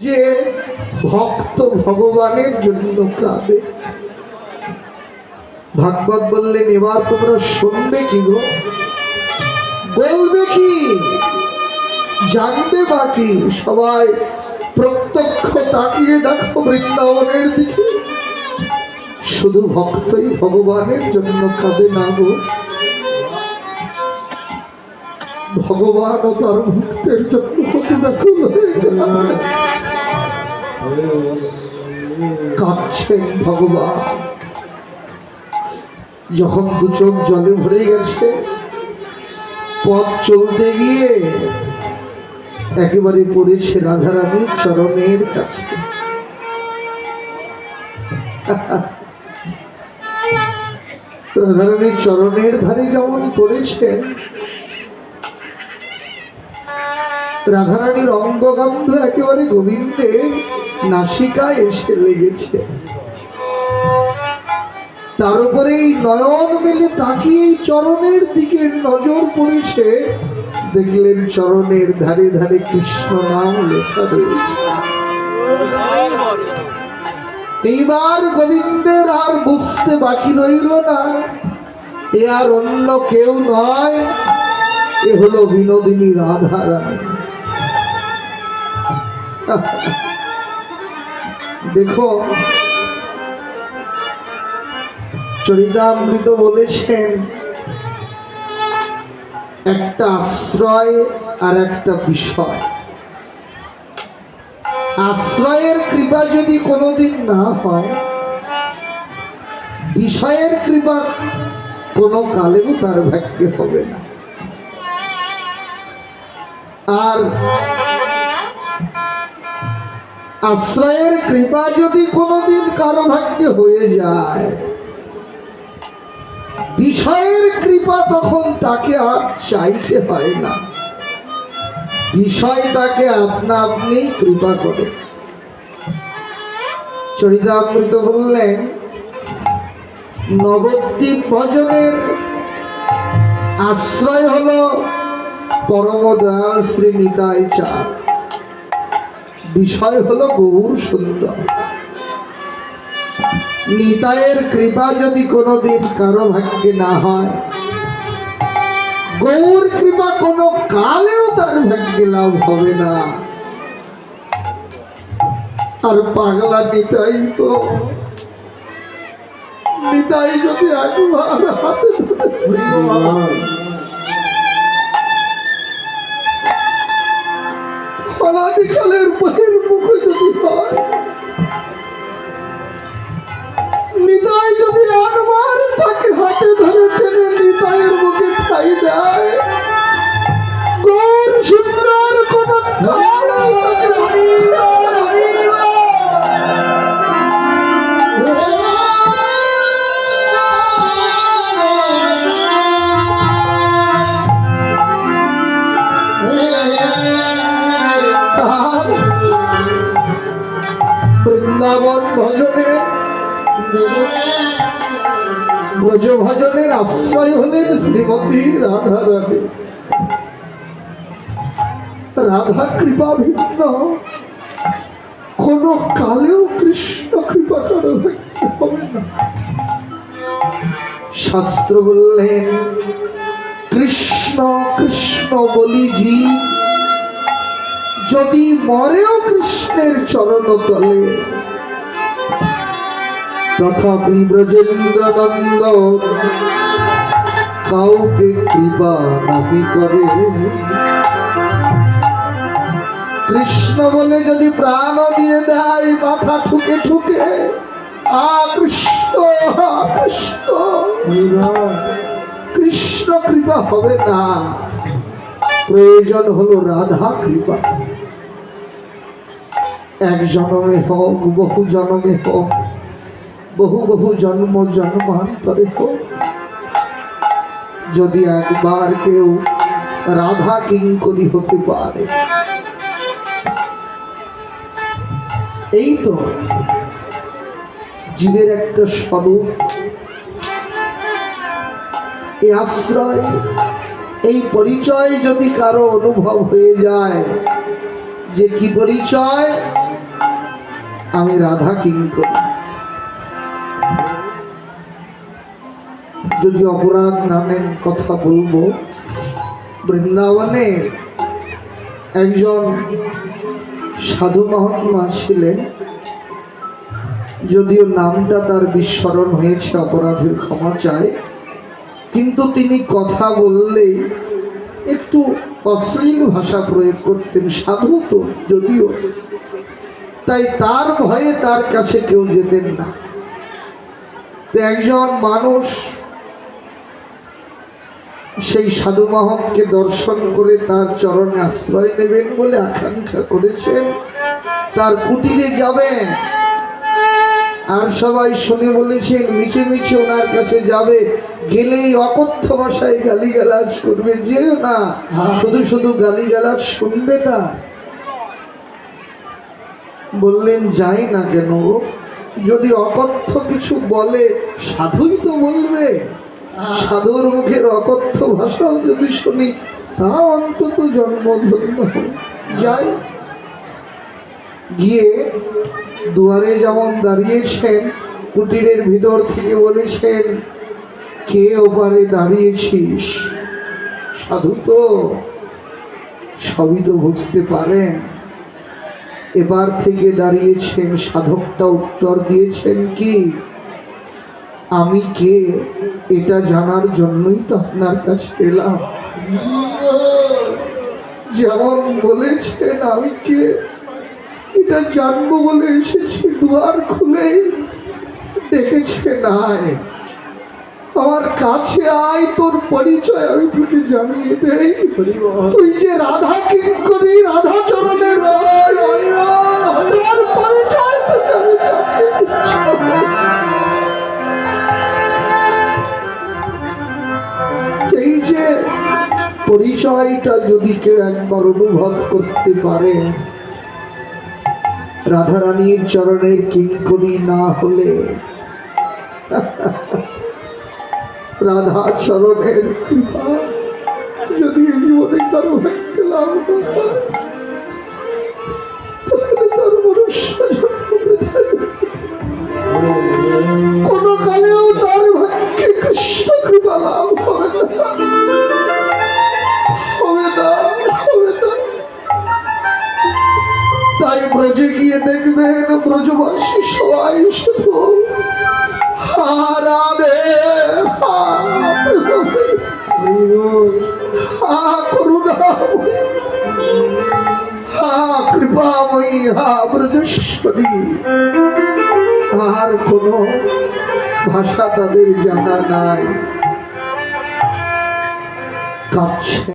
যে ভক্ত ভগবানের জন্য কাঁদে। ভাগবত বললেন, এবার তোমরা শুনবে কি গো? বলবে কি? জানবে বাকি সবাই প্রত্যক্ষ তাকিয়ে দেখো বৃন্দাবনের দিকে। শুধু ভক্তই ভগবানের জন্য কাঁদে না গো। ভগবান ও তার ভক্তের জন্য কত ব্যাকুল হয়ে গেল। কাঁদছেন ভগবান। যখন দু চোখ জলে ভরে গেছে, পথ চলতে গিয়ে একেবারে পড়েছে রাধারানীর চরণের কাছে। রাধারানীর চরণের ধারে যেমন পড়েছেন রাধারানীর অঙ্গগন্ধ একেবারে গোবিন্দে নাসিকায় এসে লেগেছে। তার উপরে এই নয়ন মেলে তাকিয়ে চরণের দিকে নজর পড়েছে। দেখলেন চরণের ধারে ধারে কৃষ্ণ নাম লেখা রয়েছে। এইবার গোবিন্দের আর বুঝতে বাকি রইল না। এ আর অন্য কেউ নয়, এ হলো বিনোদিনী রাধা রানী দেখো, চরিতামৃত বলেছেন, একটা আশ্রয় আর একটা বিষয়। আশ্রয়ের কৃপা যদি কোনোদিন না হয়, বিষয়ের কৃপা কোনো কালেও তার ভাগ্যে হবে না। আর আশ্রয়ের কৃপা যদি কোনোদিন কারও ভাগ্যে হয়ে যায়, বিষয়ের কৃপা তখন তাকে আর চাইতে হয় না। বিষয় তাকে আপনা আপনি কৃপা করে। চরিতামৃত বললেন, নবদ্বীপ ভজনের আশ্রয় হল পরম দয়াল শ্রী চাঁদ। বিষয় হলো গৌর সুন্দর। নিতায়ের কৃপা যদি কোনোদিন কারও ভাগ্যে না হয়, গৌর কৃপা কোনো কালেও তার ভাগ্যে লাভ হবে না। আর পাগলা নিতাই তো, নিতাই যদি একবার হাতে অনাদিকালের বইয়ের মুখে যদি হয়, নিতাই যদি একবার তাকে হাতে ধরে টেনে নিতাইয়ের মুখে খাই দেয় ব্রজ ভজনের আশ্রয় হলেন শ্রীমতী রাধা রানী রাধা কৃপা ভিন্ন। কোন কালেও কৃষ্ণ কৃপা না। শাস্ত্র বললেন, কৃষ্ণ কৃষ্ণ বলি জীব যদি মরেও কৃষ্ণের চরণ তলে তথাপি ব্রজেন্দ্র নন্দ কাউকে কৃপা নাহি করে কৃষ্ণ বলে যদি প্রাণ দিয়ে দেয়, মাথা ঠুকে ঠুকে, আ কৃষ্ণ কৃষ্ণ। কৃষ্ণ কৃপা হবে না। প্রয়োজন হলো রাধা কৃপা। এক জন্মে হোক, বহু জন্মে হোক বহু বহু জন্ম জন্মান্তরে হোক, যদি একবার কেউ রাধা কিঙ্করি হতে পারে। এই তো জীবের একটা স্বরূপ। এই আশ্রয়, এই পরিচয় যদি কারও অনুভব হয়ে যায়, যে কি পরিচয়? আমি রাধা কিঙ্কর। যদি অপরাধ নামের কথা বলব, বৃন্দাবনে একজন সাধু মহাত্মা ছিলেন, যদিও নামটা তার বিস্মরণ হয়েছে, অপরাধের ক্ষমা চায়, কিন্তু তিনি কথা বললেই একটু অশ্লীল ভাষা প্রয়োগ করতেন, সাধু তো যদিও। তাই তার ভয়ে তার কাছে কেউ যেতেন না। একজন মানুষ সেই সাধু মহৎকে দর্শন করে তার চরণে আশ্রয় নেবেন বলে আকাঙ্ক্ষা করেছেন তার কুটিরে যাবেন। আর সবাই শুনে বলেছেন, মিছে মিছে ওনার কাছে যাবে। গেলেই অকথ্য ভাষায় গালি গালাজ করবে। যেও না, শুধু শুধু গালি গালাজ শুনবে না বললেন, যাই না কেন? যদি অকথ্য কিছু বলে, সাধুই তো বলবে। সাধুর মুখের অকথ্য ভাষাও যদি শুনি তা অন্তত জন্মধন্য। যাই। গিয়ে দুয়ারে যেমন দাঁড়িয়েছেন, কুটিরের ভিতর থেকে বলেছেন, কে ওপারে দাঁড়িয়েছিস? সাধু তো সবই তো বুঝতে পারেন। এবার থেকে দাঁড়িয়েছেন, সাধকটা উত্তর দিয়েছেন কি? আমি কে? এটা জানার জন্যই তো আপনার কাছে এলাম যেমন বলেছেন আমি কে এটা জানব বলে এসেছি দুয়ার খুলে দেখেছে নাই। আমার কাছে আয় তোর পরিচয় আমি তোকে জানিয়ে দেই। তুই যে রাধা কিঙ্করি রাধা চরণের রয়, পরিচয়টা যদি কেউ একবার অনুভব করতে পারে, রাধারানীর চরণের কিঙ্করি না হলে, রাধা চরণের কৃপা যদি জীবনে কারও তার মনুষ্য তাই ব্রজে গিয়ে দেখবেন ব্রজবাসী সবাই শুধু হা রাধে হা প্রভু, হা কৃপাময়ী হা ব্রজেশ্বরী। আর কোনো ভাষা তাদের জানা নাই। কাঁদছে